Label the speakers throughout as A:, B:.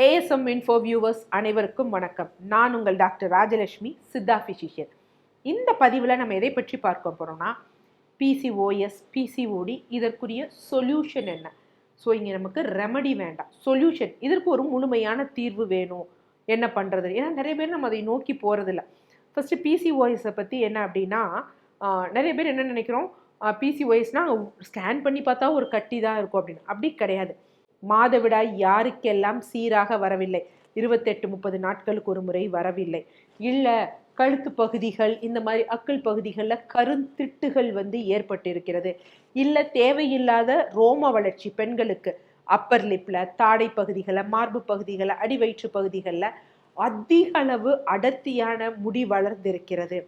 A: ASM info viewers அனைவருக்கும் வணக்கம். நான் உங்கள் டாக்டர் ராஜலட்சுமி சித்தா ஃபிசிஷியன் இந்த பதிவில் நம்ம எதை பற்றி பார்க்க போகிறோம்னா பிசிஓஎஸ் பிசிஓடி இதற்குரிய சொல்யூஷன் என்ன? ஸோ இங்கே நமக்கு ரெமடி வேண்டாம். சொல்யூஷன் இதற்கு ஒரு முழுமையான தீர்வு வேணும். என்ன பண்ணுறது ஏன்னா நிறைய பேர் நம்ம அதை நோக்கி போகிறதில்ல ஃபஸ்ட்டு பிசிஓஎஸை பற்றி என்ன அப்படின்னா நிறைய பேர் என்ன நினைக்கிறோம்? பிசிஓஎஸ்னால் ஸ்கேன் பண்ணி பார்த்தா ஒரு கட்டி தான் இருக்கும் அப்படின்னு. அப்படி கிடையாது. மாதவிடாய் யாருக்கெல்லாம் சீராக வரவில்லை? இருபத்தெட்டு முப்பது நாட்களுக்கு ஒரு முறை வரவில்லை. இல்லை கழுத்து பகுதிகள் இந்த மாதிரி அக்கல் பகுதிகளில் கருந்திட்டுகள் வந்து ஏற்பட்டிருக்கிறது. இல்லை தேவையில்லாத ரோம வளர்ச்சி பெண்களுக்கு அப்பர் லிப்பில் தாடை பகுதிகளில் மார்பு பகுதிகளில் அடிவயிற்று பகுதிகளில் அதிக அளவு அடர்த்தியான முடி வளர்ந்திருக்கிறது.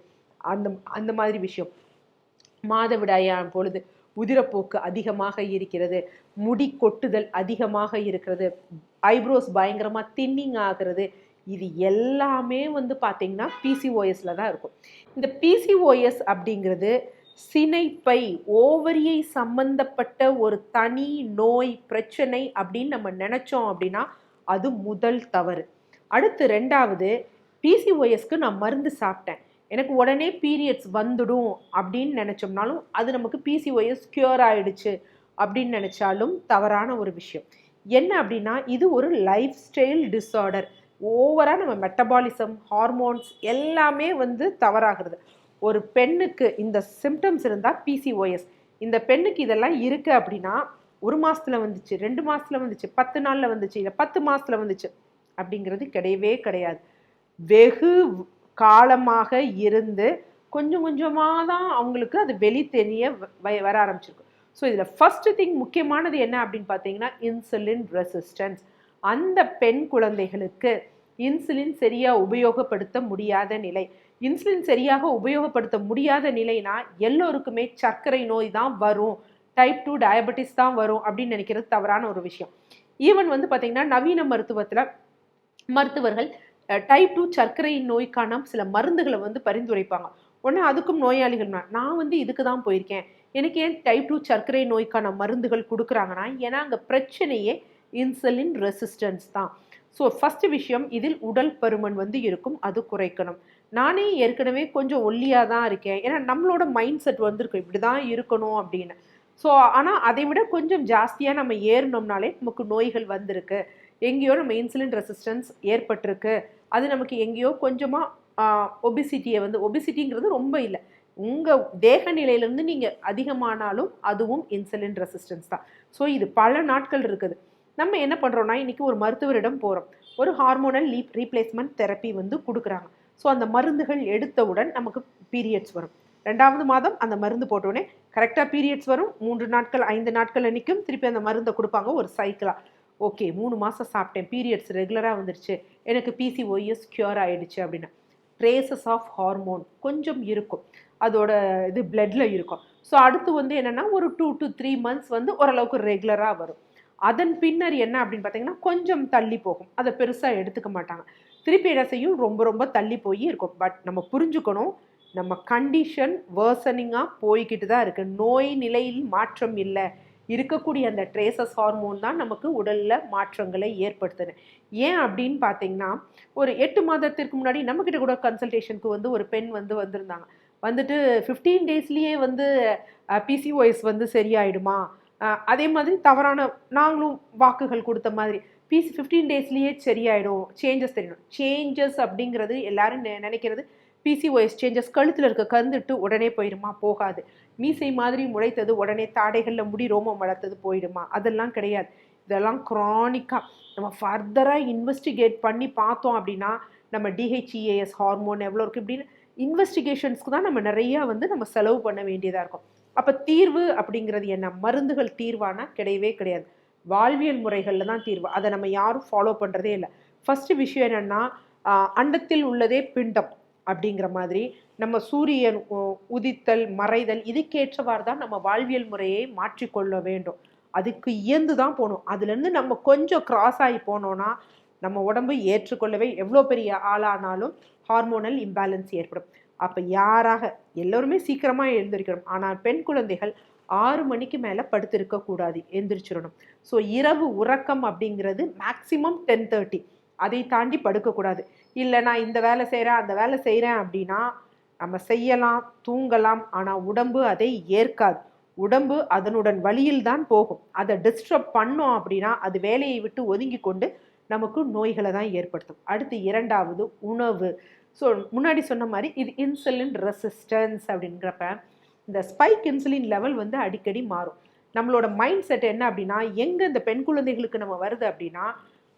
A: அந்த அந்த மாதிரி விஷயம். மாதவிடாயான பொழுது உதிரப்போக்கு அதிகமாக இருக்கிறது. முடி கொட்டுதல் அதிகமாக இருக்கிறது. ஐப்ரோஸ் பயங்கரமாக தின்னிங் ஆகிறது. இது எல்லாமே வந்து பார்த்திங்கன்னா பிசிஓஎஸில் தான் இருக்கும். இந்த பிசிஓஎஸ் அப்படிங்கிறது சினைப்பை ஓவரியை சம்பந்தப்பட்ட ஒரு தனி நோய் பிரச்சனை அப்படின்னு நம்ம நினச்சோம் அப்படின்னா அது முதல் தவறு. அடுத்து ரெண்டாவது பிசிஓஎஸ்க்கு நான் மருந்து சாப்பிட்டேன். எனக்கு உடனே பீரியட்ஸ் வந்துடும் அப்படின்னு நினச்சோம்னாலும் அது நமக்கு பிசிஓஎஸ் க்யூர் ஆகிடுச்சு அப்படின்னு நினச்சாலும் தவறான ஒரு விஷயம். என்ன அப்படின்னா இது ஒரு லைஃப் ஸ்டைல் டிஸார்டர் ஓவராக நம்ம மெட்டபாலிசம் ஹார்மோன்ஸ் எல்லாமே வந்து தவறாகிறது. ஒரு பெண்ணுக்கு இந்த சிம்டம்ஸ் இருந்தால் பிசிஓஎஸ் இந்த பெண்ணுக்கு இதெல்லாம் இருக்குது அப்படின்னா ஒரு மாதத்தில் வந்துச்சு ரெண்டு மாதத்தில் வந்துச்சு பத்து நாளில் வந்துச்சு இல்லை பத்து மாதத்தில் வந்துச்சு அப்படிங்கிறது கிடையவே கிடையாது. வெகு காலமாக இருந்து கொஞ்சம் கொஞ்சமாக தான் அவங்களுக்கு அது வெளி தெரிய வ- வர ஆரம்பிச்சிருக்கு. ஸோ இதில் ஃபஸ்ட்டு திங் முக்கியமானது என்ன அப்படின்னு பார்த்தீங்கன்னா இன்சுலின் ரெசிஸ்டன்ஸ் அந்த பெண் குழந்தைகளுக்கு இன்சுலின் சரியாக உபயோகப்படுத்த முடியாத நிலை. இன்சுலின் சரியாக உபயோகப்படுத்த முடியாத நிலைனா எல்லோருக்குமே சர்க்கரை நோய் தான் வரும். டைப் டூ டயபெட்டிஸ் தான் வரும் அப்படின்னு நினைக்கிறது தவறான ஒரு விஷயம். ஈவன் வந்து பார்த்தீங்கன்னா நவீன மருத்துவத்தில் மருத்துவர்கள் டைப் டூ சர்க்கரை நோய்க்கான சில மருந்துகளை வந்து பரிந்துரைப்பாங்க. உடனே அதுக்கும் நோயாளிகள் நான் நான் வந்து இதுக்கு தான் போயிருக்கேன். எனக்கு ஏன் டைப் டூ சர்க்கரை நோய்க்கான மருந்துகள் கொடுக்குறாங்கன்னா ஏன்னா அங்கே பிரச்சனையே இன்சுலின் ரெசிஸ்டன்ஸ் தான். ஸோ ஃபஸ்ட்டு விஷயம் இதில் உடல் பருமன் வந்து இருக்கும் அது குறைக்கணும். நானே ஏற்கனவே கொஞ்சம் ஒல்லியாக தான் இருக்கேன். ஏன்னா நம்மளோட மைண்ட் செட் வந்திருக்கும் இப்படி தான் இருக்கணும் அப்படின்னு. ஸோ ஆனால் அதை விட கொஞ்சம் ஜாஸ்தியாக நம்ம ஏறினோம்னாலே நமக்கு நோய்கள் வந்திருக்கு. எங்கேயோ நம்ம இன்சுலின் ரெசிஸ்டன்ஸ் ஏற்பட்டிருக்கு. அது நமக்கு எங்கேயோ கொஞ்சமாக ஒபிசிட்டியை வந்து ஒபிசிட்டிங்கிறது ரொம்ப இல்லை. உங்கள் தேக நிலையிலேருந்து நீங்கள் அதிகமானாலும் அதுவும் இன்சுலின் ரெசிஸ்டன்ஸ் தான். ஸோ இது பல நாட்கள் இருக்குது. நம்ம என்ன பண்ணுறோன்னா இன்றைக்கி ஒரு மருத்துவரிடம் போகிறோம் ஒரு ஹார்மோனல் லீப் ரீப்ளேஸ்மெண்ட் தெரப்பி வந்து கொடுக்குறாங்க. ஸோ அந்த மருந்துகள் எடுத்தவுடன் நமக்கு பீரியட்ஸ் வரும். ரெண்டாவது மாதம் அந்த மருந்து போட்டவுடனே கரெக்டாக பீரியட்ஸ் வரும். மூன்று நாட்கள் ஐந்து நாட்கள் நிற்கும் திருப்பி அந்த மருந்தை கொடுப்பாங்க. ஒரு சைக்கிளாக ஓகே மூணு மாதம் சாப்பிட்டேன். பீரியட்ஸ் ரெகுலராக வந்துருச்சு. எனக்கு பிசிஓஎஸ் க்யூர் ஆகிடுச்சு அப்படின்னா ட்ரேசஸ் ஆஃப் ஹார்மோன் கொஞ்சம் இருக்கும். அதோட இது பிளட்டில் இருக்கும். ஸோ அடுத்து வந்து என்னென்னா ஒரு டூ டு த்ரீ மந்த்ஸ் வந்து ஓரளவுக்கு ரெகுலராக வரும். அதன் பின்னர் என்ன அப்படின்னு பார்த்தீங்கன்னா கொஞ்சம் தள்ளி போகும். அதை பெருசாக எடுத்துக்க மாட்டாங்க. திருப்பி என்ன செய்யும்? ரொம்ப ரொம்ப தள்ளி போய் இருக்கும். பட் நம்ம புரிஞ்சுக்கணும் நம்ம கண்டிஷன் வேர்சனிங்காக போய்கிட்டு தான் இருக்குது நோய் நிலையில் மாற்றம் இல்லை. இருக்கக்கூடிய அந்த ட்ரேசஸ் ஹார்மோன் தான் நமக்கு உடலில் மாற்றங்களை ஏற்படுத்துது. ஏன் அப்படின்னு பார்த்தீங்கன்னா ஒரு எட்டு மாதத்திற்கு முன்னாடி நம்மக்கிட்ட கூட கன்சல்டேஷனுக்கு வந்து ஒரு பெண் வந்து வந்திருந்தாங்க. வந்துட்டு ஃபிஃப்டீன் டேஸ்லேயே வந்து பிசிஓஎஸ் வந்து சரியாயிடுமா? அதே மாதிரி தவறான நாங்களும் வாக்குகள் கொடுத்த மாதிரி. பிசி ஃபிஃப்டீன் டேஸ்லேயே சரியாயிடும். சேஞ்சஸ் தெரியணும் சேஞ்சஸ் அப்படிங்கிறது எல்லாரும் நெ- நினைக்கிறது பிசிஓஎஸ் சேஞ்சஸ் கழுத்தில் இருக்க கருந்துட்டு உடனே போயிடுமா போகாது. மீசை மாதிரி முளைத்தது உடனே தாடைகளில் முடி ரோமம் வளர்த்தது போயிடுமா? அதெல்லாம் கிடையாது. இதெல்லாம் க்ரானிக்காக நம்ம ஃபர்தராக இன்வெஸ்டிகேட் பண்ணி பார்த்தோம் அப்படின்னா நம்ம டிஹெச்இஏஎஸ் ஹார்மோன் எவ்வளோ இருக்குது இப்படின்னு இன்வெஸ்டிகேஷன்ஸ்க்கு தான் நம்ம நிறையா வந்து நம்ம செலவு பண்ண வேண்டியதாக இருக்கும். அப்போ தீர்வு அப்படிங்கிறது என்ன? மருந்துகள் தீர்வானா? கிடையவே கிடையாது. வாழ்வியல் முறைகளில் தான் தீர்வு. அதை நம்ம யாரும் ஃபாலோ பண்ணுறதே இல்லை. ஃபஸ்ட்டு விஷயம் என்னென்னா அண்டத்தில் உள்ளதே பிண்டம். அப்படிங்கிற மாதிரி நம்ம சூரியன் உ- உதித்தல் மறைதல் இதுக்கேற்றவாறு தான் நம்ம வாழ்வியல் முறையை மாற்றிக்கொள்ள வேண்டும். அதுக்கு இயந்து தான் போகணும். அதுலேருந்து நம்ம கொஞ்சம் கிராஸ் ஆகி போனோன்னா நம்ம உடம்பு ஏற்றுக்கொள்ளவே எவ்வளோ பெரிய ஆளானாலும் ஹார்மோனல் இம்பேலன்ஸ் ஏற்படும். அப்போ யாராக எல்லோருமே சீக்கிரமாக எழுந்திருக்கணும். ஆனால் பெண் குழந்தைகள் ஆறு மணிக்கு மேலே படுத்திருக்கக்கூடாது எழுந்திரிச்சிடணும் எந்திரிச்சிடணும். ஸோ இரவு உறக்கம் அப்படிங்கிறது மேக்சிமம் டென் தேர்ட்டி அதை தாண்டி படுக்கக்கூடாது. இல்லை நான் இந்த வேலை செய்கிறேன் அந்த வேலை செய்கிறேன் அப்படின்னா நம்ம செய்யலாம் தூங்கலாம் ஆனால் உடம்பு அதை ஏற்காது. உடம்பு அதனுடன் வழியில் தான் போகும். அதை டிஸ்டர்ப் பண்ணோம் அப்படின்னா அது வேலையை விட்டு ஒதுங்கி கொண்டு நமக்கு நோய்களை தான் ஏற்படுத்தும். அடுத்து இரண்டாவது உணவு. ஸோ முன்னாடி சொன்ன மாதிரி இது இன்சுலின் ரெசிஸ்டன்ஸ் அப்படிங்கிறப்ப இந்த ஸ்பைக் இன்சுலின் லெவல் வந்து அடிக்கடி மாறும். நம்மளோட மைண்ட் செட் என்ன அப்படின்னா எங்கே இந்த பெண் குழந்தைகளுக்கு நம்ம வருது அப்படின்னா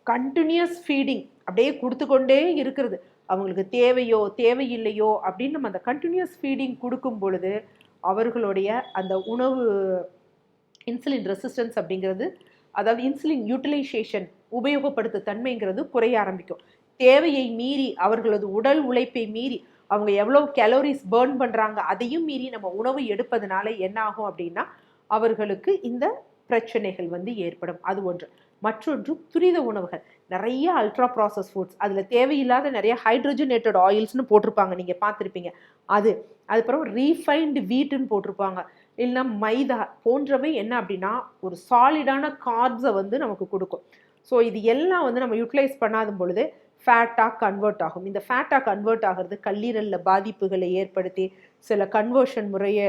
A: கண்டினியூஸ் ஃபீடிங் அப்படியே கொடுத்து கொண்டே இருக்கிறது. அவங்களுக்கு தேவையோ தேவையில்லையோ அப்படின்னு நம்ம அந்த கண்டினியூஸ் ஃபீடிங் கொடுக்கும் பொழுது அவர்களுடைய அந்த உணவு இன்சுலின் ரெசிஸ்டன்ஸ் அப்படிங்கிறது அதாவது இன்சுலின் யூட்டிலைசேஷன் உபயோகப்படுத்த தன்மைங்கிறது குறைய ஆரம்பிக்கும். தேவையை மீறி அவர்களது உடல் உழைப்பை மீறி அவங்க எவ்வளோ கேலோரிஸ் பேர்ன் பண்ணுறாங்க அதையும் மீறி நம்ம உணவு எடுப்பதனால என்ன ஆகும் அப்படின்னா அவர்களுக்கு இந்த பிரச்சனைகள் வந்து ஏற்படும். அது ஒன்று. மற்றொன்று துரித உணவுகள். நிறைய அல்ட்ரா ப்ராசஸ் ஃபுட்ஸ் அதில் தேவையில்லாத நிறைய ஹைட்ரஜனேட்டட் ஆயில்ஸ்னு போட்டிருப்பாங்க. நீங்கள் பார்த்துருப்பீங்க. அது அதுக்கப்புறம் ரீஃபைன்டு வீட்டுன்னு போட்டிருப்பாங்க. இல்லைன்னா மைதா போன்றவை என்ன அப்படின்னா ஒரு சாலிடான கார்ப்ஸை வந்து நமக்கு கொடுக்கும். ஸோ இது எல்லாம் வந்து நம்ம யூட்டிலைஸ் பண்ணாத பொழுது ஃபேட்டாக கன்வெர்ட் ஆகும். இந்த ஃபேட்டாக கன்வெர்ட் ஆகிறது கல்லீரலில் பாதிப்புகளை ஏற்படுத்தி சில கன்வர்ஷன் முறையை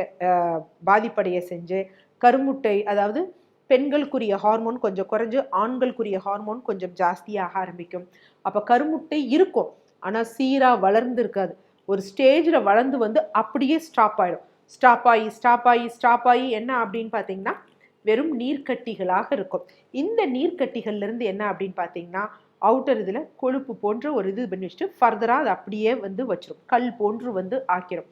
A: பாதிப்படைய செஞ்சு கருமுட்டை அதாவது பெண்களுக்குரிய ஹார்மோன் கொஞ்சம் குறைஞ்சு ஆண்களுக்குரிய ஹார்மோன் கொஞ்சம் ஜாஸ்தியாக ஆரம்பிக்கும். அப்போ கருமுட்டை இருக்கும். ஆனால் சீராக வளர்ந்து இருக்காது. ஒரு ஸ்டேஜில் வளர்ந்து வந்து அப்படியே ஸ்டாப் ஆகிடும் ஸ்டாப் ஆகி ஸ்டாப் ஆகி ஸ்டாப் ஆகி என்ன அப்படின்னு பார்த்தீங்கன்னா வெறும் நீர்க்கட்டிகளாக இருக்கும். இந்த நீர்க்கட்டிகள்லேருந்து என்ன அப்படின்னு பார்த்தீங்கன்னா அவுட்டர் இதில் கொழுப்பு போன்ற ஒரு இது பண்ணி வச்சுட்டு ஃபர்தராக அது அப்படியே வந்து வச்சிரும். கல் போன்று வந்து ஆக்கிரும்.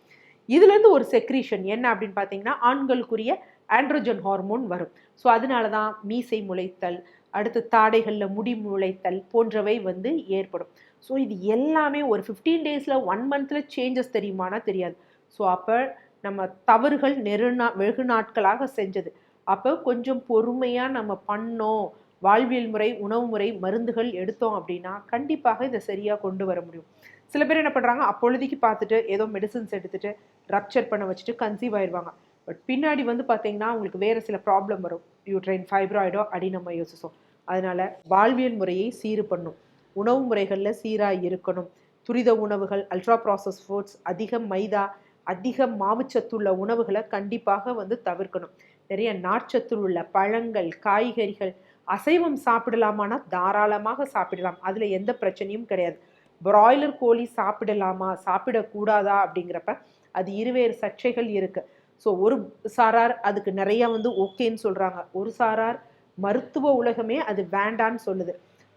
A: இதுலேருந்து ஒரு செக்ரீஷன் என்ன அப்படின்னு பார்த்தீங்கன்னா ஆண்களுக்குரிய ஆண்ட்ரோஜன் ஹார்மோன் வரும். ஸோ அதனால தான் மீசை முளைத்தல் அடுத்து தாடைகளில் முடி முளைத்தல் போன்றவை வந்து ஏற்படும். ஸோ இது எல்லாமே ஒரு ஃபிஃப்டீன் டேஸில் ஒன் மந்தில் சேஞ்சஸ் தெரியுமானா தெரியாது. ஸோ அப்போ நம்ம தவறுகள் நெருநா வெகு நாட்களாக செஞ்சது. அப்போ கொஞ்சம் பொறுமையாக நம்ம பண்ணோம் வாழ்வியல் முறை உணவு முறை மருந்துகள் எடுத்தோம் அப்படின்னா கண்டிப்பாக இதை சரியாக கொண்டு வர முடியும். சில பேர் என்ன பண்ணுறாங்க அப்பொழுதைக்கு பார்த்துட்டு ஏதோ மெடிசன்ஸ் எடுத்துகிட்டு ரப்ச்சர் பண்ண வச்சுட்டு கன்சீவ் ஆயிடுவாங்க. பட் பின்னாடி வந்து பார்த்தீங்கன்னா உங்களுக்கு வேறு சில ப்ராப்ளம் வரும். யூட்ரைன் ஃபைப்ராய்டோ அடினமயோசிஸோ அதனால் வாழ்வியல் முறையை சீர் பண்ணும். உணவு முறைகளில் சீராக இருக்கணும். துரித உணவுகள் அல்ட்ரா ப்ராசஸ் ஃபுட்ஸ் அதிக மைதா அதிக மாவுச்சத்துள்ள உணவுகளை கண்டிப்பாக வந்து தவிர்க்கணும். நிறைய நார்ச்சத்து உள்ள பழங்கள் காய்கறிகள் அசைவம் சாப்பிடலாமான்னா தாராளமாக சாப்பிடலாம். அதில் எந்த பிரச்சனையும் கிடையாது. பிராய்லர் கோழி சாப்பிடலாமா சாப்பிடக்கூடாதா அப்படிங்கிறப்ப அது இருவேறு சர்ச்சைகள் இருக்குது ஸோ ஒரு சாரார் அதுக்கு நிறையா வந்து ஓகேன்னு சொல்கிறாங்க ஒரு சாரார் மருத்துவ உலகமே அது வேண்டான்னு சொல்லுது.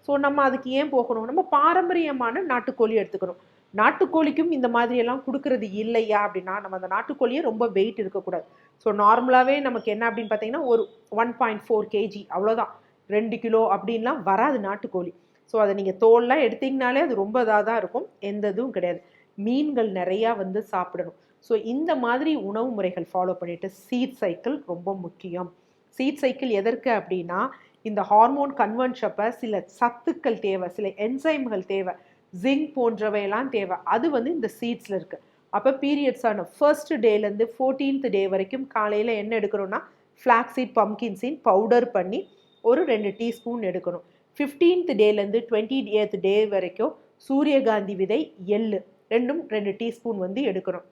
A: ஸோ நம்ம அதுக்கு ஏன் போகணும்? நம்ம பாரம்பரியமான நாட்டுக்கோழி எடுத்துக்கணும். நாட்டுக்கோழிக்கும் இந்த மாதிரியெல்லாம் கொடுக்கறது இல்லையா அப்படின்னா நம்ம அந்த நாட்டுக்கோழியே ரொம்ப வெயிட் இருக்கக்கூடாது. ஸோ நார்மலாகவே நமக்கு என்ன அப்படின்னு பார்த்தீங்கன்னா ஒரு ஒன் பாயிண்ட் ஃபோர் கேஜி அவ்வளோதான் ரெண்டு கிலோ அப்படின்லாம் வராது நாட்டுக்கோழி. ஸோ அதை நீங்கள் தோல்லாம் எடுத்தீங்கனாலே அது ரொம்ப இதாக தான் இருக்கும். எந்த இதுவும் கிடையாது. மீன்கள் நிறையா வந்து சாப்பிடணும். ஸோ இந்த மாதிரி உணவு முறைகள் ஃபாலோ பண்ணிவிட்டு சீட் சைக்கிள் ரொம்ப முக்கியம். சீட் சைக்கிள் எதற்கு அப்படின்னா இந்த ஹார்மோன் கன்வென்ஷப்பை சில சத்துக்கள் தேவை சில என்சைம்கள் தேவை ஜிங்க் போன்றவையெல்லாம் தேவை. அது வந்து இந்த சீட்ஸில் இருக்குது அப்போ பீரியட்ஸான ஃபர்ஸ்ட் டேலேருந்து ஃபோர்டீன்த் டே வரைக்கும் காலையில் என்ன எடுக்கணும்னா flax seed pumpkin seed powder பண்ணி ஒரு ரெண்டு டீஸ்பூன் எடுக்கணும். ஃபிஃப்டீன்த் டேலேருந்து டுவெண்ட்டி எய்த் டே வரைக்கும் சூரியகாந்தி விதை எள்ளு ரெண்டும் ரெண்டு டீஸ்பூன் வந்து எடுக்கணும்.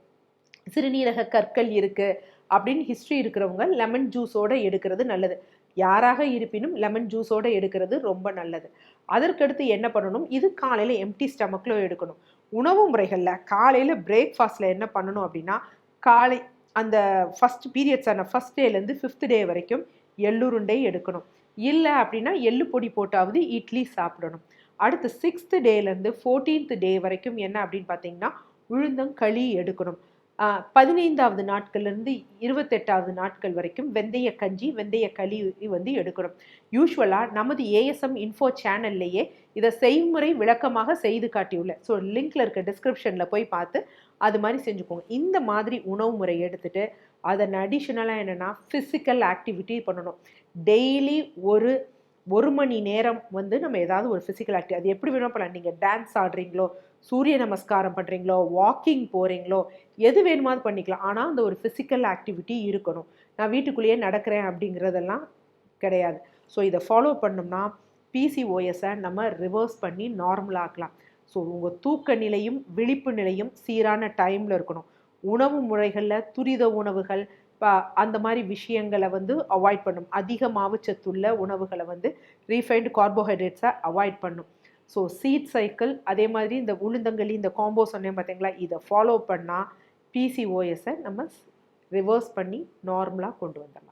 A: சிறுநீரக கற்கள் இருக்குது அப்படின்னு ஹிஸ்ட்ரி இருக்கிறவங்க லெமன் ஜூஸோடு எடுக்கிறது நல்லது. யாராக இருப்பினும் லெமன் ஜூஸோடு எடுக்கிறது ரொம்ப நல்லது. அதற்கடுத்து என்ன பண்ணணும்? இது காலையில் எம்டி ஸ்டமக்கில் எடுக்கணும். உணவு முறைகளில் காலையில் பிரேக்ஃபாஸ்ட்டில் என்ன பண்ணணும் அப்படின்னா காலை அந்த ஃபஸ்ட் பீரியட்ஸான ஃபஸ்ட் டேலேருந்து ஃபிஃப்த் டே வரைக்கும் எள்ளுருண்டை எடுக்கணும். இல்லை அப்படின்னா எள்ளு பொடி போட்டாவது இட்லி சாப்பிடணும். அடுத்து சிக்ஸ்த்து டேலேருந்து ஃபோர்டீன்த் டே வரைக்கும் என்ன அப்படின்னு பார்த்தீங்கன்னா உளுந்தங்களி எடுக்கணும். பதினைந்தாவது நாட்கள்லேருந்து இருபத்தெட்டாவது நாட்கள் வரைக்கும் வெந்தய கஞ்சி வெந்தய களி வந்து எடுக்கணும் யூஸ்வலாக நமது ஏஎஸ்எம் இன்ஃபோ சேனல்லையே இதை செய்முறை விளக்கமாக செய்து காட்டியுள்ளேன். ஸோ லிங்க்ல இருக்க டிஸ்கிரிப்ஷனில் போய் பார்த்து அது மாதிரி செஞ்சுக்கோங்க. இந்த மாதிரி உணவு முறை எடுத்துகிட்டு அதன் அடிஷ்னலாக என்னென்னா ஃபிசிக்கல் ஆக்டிவிட்டி பண்ணணும். டெய்லி ஒரு ஒரு மணி நேரம் வந்து நம்ம ஏதாவது ஒரு ஃபிசிக்கல் ஆக்டிவ் அது எப்படி வேணும் பண்ணலாம். நீங்கள் டான்ஸ் ஆடுறீங்களோ சூரிய நமஸ்காரம் பண்ணுறீங்களோ வாக்கிங் போகிறீங்களோ எது வேணுமோ அது பண்ணிக்கலாம். ஆனால் அந்த ஒரு ஃபிசிக்கல் ஆக்டிவிட்டி இருக்கணும். நான் வீட்டுக்குள்ளேயே நடக்கிறேன் அப்படிங்கிறதெல்லாம் கிடையாது. ஸோ இதை ஃபாலோ பண்ணோம்னா பிசிஓஎஸை நம்ம ரிவர்ஸ் பண்ணி நார்மல் ஆக்கலாம். ஸோ உங்கள் தூக்க நிலையும் விழிப்பு நிலையும் சீரான டைமில் இருக்கணும். உணவு முறைகளில் துரித உணவுகள் அந்த மாதிரி விஷயங்களை வந்து அவாய்ட் பண்ணும். அதிக மாவுச்சத்துள்ள உணவுகளை வந்து ரீஃபைன்டு கார்போஹைட்ரேட்ஸை அவாய்ட் பண்ணும். ஸோ சீட் சைக்கிள் அதே மாதிரி இந்த உளுந்தங்களி இந்த காம்போ சொன்னேன் பார்த்தீங்களா இதை ஃபாலோ பண்ணால் பிசிஓஎஸை நம்ம ரிவர்ஸ் பண்ணி நார்மலாக கொண்டு வந்துடலாம்